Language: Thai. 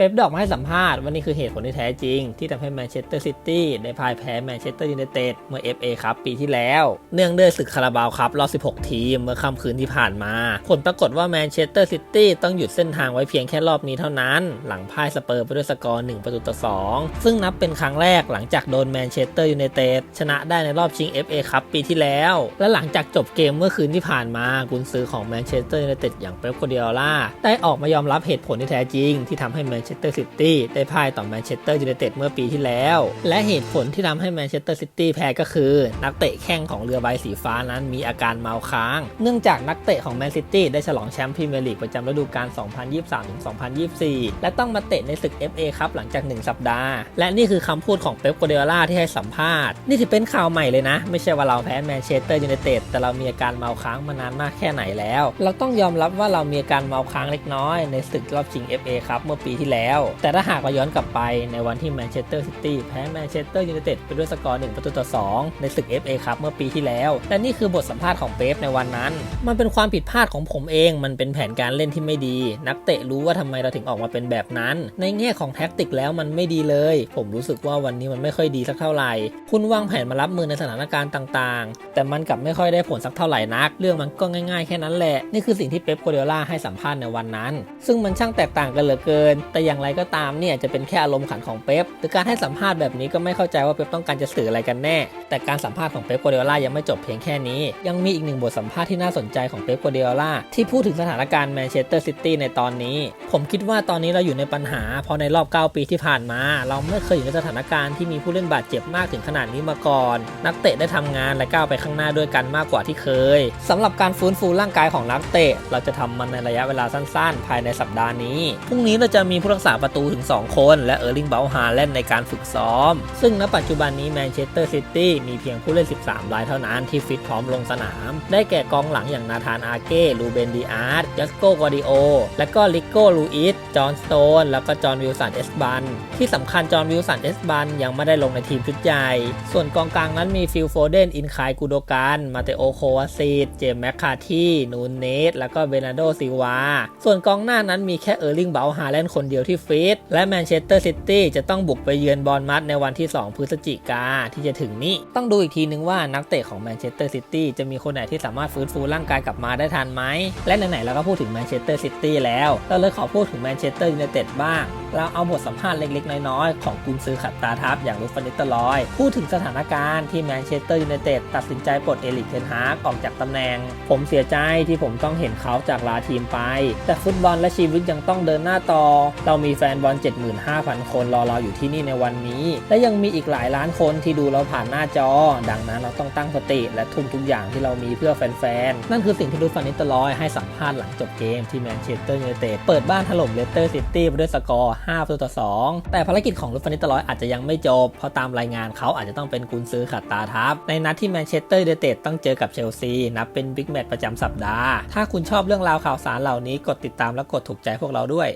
เป๊ปดอกมาให้สัมภาษณ์ว่านี่คือเหตุผลที่แท้จริง ที่ทำให้แมนเชสเตอร์ซิตี้ได้พ่ายแพ้แมนเชสเตอร์ยูไนเต็ดเมื่อ FA ครับปีที่แล้ว เนื่องด้วยศึกคาราบาวครับรอบ 16 ทีม เมื่อค่ำคืนที่ผ่านมา ผลปรากฏว่าแมนเชสเตอร์ซิตี้ต้องหยุดเส้นทางไว้เพียงแค่รอบนี้เท่านั้น หลังพ่ายสเปอร์ไปด้วยสกอร์1ประตูต่อ 2 ซึ่งนับเป็นครั้งแรกหลังจากโดนแมนเชสเตอร์ยูไนเต็ดชนะได้ในรอบชิง FA ครับปีที่แล้ว และหลังจากจบเกมเมื่อคืนที่ผ่านมากุนซือของแมนเชสเตอร์ยูไนเต็ดอย่างเป๊ปโกเดียล่าได้ออกมายอมรับเหตุผลที่แท้จริงที่ทำให้แมนชสเตอร์ซิตี้ได้พ่ายต่อแมนเชสเตอร์ยูไนเต็ดเมื่อปีที่แล้ว และเหตุผลที่ทำให้แมนเชสเตอร์ซิตี้แพ้ก็คือ นักเตะแข้งของเรือใบสีฟ้านั้นมีอาการเมาค้าง เนื่องจากนักเตะของแมนซิตี้ได้ฉลองแชมป์พรีเมียร์ลีกประจำฤดูกาล 2023-2024 และต้องมาเตะในศึก FA ครับหลังจาก 1 สัปดาห์ และนี่คือคำพูดของเป๊ปโกเดล่าที่ให้สัมภาษณ์ นี่ถือเป็นข่าวใหม่เลยนะ ไม่ใช่ว่าเราแพ้แมนเชสเตอร์ยูไนเต็ดแต่เรามีอาการเมาค้างมานานมากแค่ไหนแล้ว เราต้องยอมรับว่าเรามีอาการเมาค้างเล็กน้อยในศึกรอบชิง FA ครับเมื่อปีที่แล้วแต่ถ้าหากเราย้อนกลับไปในวันที่แมนเชสเตอร์ซิตี้แพ้แมนเชสเตอร์ยูไนเต็ดไปด้วยสกอร์1ประตูต่อ 2 ในศึก FA ครับเมื่อปีที่แล้ว และนี่คือบทสัมภาษณ์ของเป๊ปในวันนั้น มันเป็นความผิดพลาดของผมเอง มันเป็นแผนการเล่นที่ไม่ดี นักเตะรู้ว่าทำไมเราถึงออกมาเป็นแบบนั้น ในแง่ของแท็กติกแล้วมันไม่ดีเลย ผมรู้สึกว่าวันนี้มันไม่ค่อยดีสักเท่าไหร่ คุณวางแผนมารับมือในสถานการณ์ต่างๆ แต่มันกลับไม่ค่อยได้ผลสักเท่าไหร่นัก เรื่องมันก็ง่าย ๆแค่นั้นแหละ นี่คือสิ่งที่เป๊ปโกเดล่าให้สัมภาษณ์ในวันนั้น ซึ่งมันช่างแตกต่างกันเหลือเกิน แต่อย่างไรก็ตามเนี่ยจะเป็นแค่อารมณ์ขันของเป๊ปหรือการให้สัมภาษณ์แบบนี้ก็ไม่เข้าใจว่าเป๊ปต้องการจะสื่ออะไรกันแน่ แต่การสัมภาษณ์ของเป๊ปโกเดล่ายังไม่จบเพียงแค่นี้ ยังมีอีกหนึ่งบทสัมภาษณ์ที่น่าสนใจของเป๊ปโกเดล่าที่พูดถึงสถานการณ์แมนเชสเตอร์ซิตี้ในตอนนี้ ผมคิดว่าตอนนี้เราอยู่ในปัญหา เพราะในรอบ 9 ปีที่ผ่านมา เราไม่เคยอยู่ในสถานการณ์ที่มีผู้เล่นบาดเจ็บมากถึงขนาดนี้มาก่อน นักเตะได้ทำงานและก้าวไปข้างหน้าด้วยกันมากกว่าที่เคยสำหรับการฟื้นฟูร่างกายของนักเตะ เราจะทำมันในระยะเวลาสั้น ๆ ภายในสัปดาห์นี้พรุ่งนี้เราจะมีผู้รักษาประตูถึง 2 คน และเออร์ลิงเบลฮาแลนในการฝึกซ้อม ซึ่งณปัจจุบันนี้แมนเชสเตอร์ซิตี้มีเพียงผู้เล่น 13 รายเท่านั้นที่ฟิตพร้อมลงสนาม ได้แก่กองหลังอย่างนาธานอาเก้ลูเบนดีอาร์ตยัสโกกวาดิโอ และก็ลิโก้ลูอิสจอห์นสโตน แล้วก็จอห์นวิลสันเอสบัน ที่สำคัญจอห์นวิลสันเอสบันยังไม่ได้ลงในทีมชุดใหญ่ ส่วนกองกลางนั้นมีฟิลโฟเดน อินคายกูโดกันมาเตโอโควาซีดเจมแมคคาทีนูนเนสแล้วก็เบนาโดซิวา ส่วนกองหน้านั้นมีแค่เออร์ลิงเบลฮาแลนคนเดียวที่ฟีดและแมนเชสเตอร์ซิตี้จะต้องบุกไปเยือนบอลมัดในวันที่ 2 พฤศจิกาที่จะถึงนี้ ต้องดูอีกทีนึงว่านักเตะของแมนเชสเตอร์ซิตี้จะมีคนไหนที่สามารถฟื้นฟูร่างกายกลับมาได้ทันไหม และไหนๆเราก็พูดถึงแมนเชสเตอร์ซิตี้แล้ว เราเลยขอพูดถึงแมนเชสเตอร์ยูไนเต็ดบ้าง เราเอาบทสัมภาษณ์เล็กๆ น้อยๆ ของกุนซือขัดตาทับอย่างรูฟานิตอร์ลอย พูดถึงสถานการณ์ที่แมนเชสเตอร์ยูไนเต็ดตัดสินใจปลดเอลิกเทนฮากออกจากตำแหน่ง ผมเสียใจที่ผมต้องเห็นเขาจากลาทีมไป แต่ฟุตบอลและชีวิตยังต้องเดินหน้าต่อ เรามีแฟนบอล 75,000 คนรอเราอยู่ที่นี่ในวันนี้ และยังมีอีกหลายล้านคนที่ดูเราผ่านหน้าจอ ดังนั้นเราต้องตั้งสติและทุ่มทุกอย่างที่เรามีเพื่อแฟนๆนั่นคือสิ่งที่รูฟานิตอร์ลอยให้สัมภาษณ์หลังจบเกมที่แมนเชสเตอร์ยูไนเต็ดเปิดบ้านถล่มเลสเตอร์ซิตี้ไปด้วยสกอร์5ประตูต่อ 2 แต่ภารกิจของลูฟานิตอร์ลอยอาจจะยังไม่จบ เพราะตามรายงานเขาอาจจะต้องเป็นกุนซื้อขัดตาทับในนัดที่แมนเชสเตอร์ยูไนเต็ดต้องเจอกับเชลซี นับเป็นบิ๊กแมตช์ประจำสัปดาห์ ถ้าคุณชอบเรื่องราวข่าวสารเหล่านี้กดติดตามและกดถูกใจพวกเราด้วย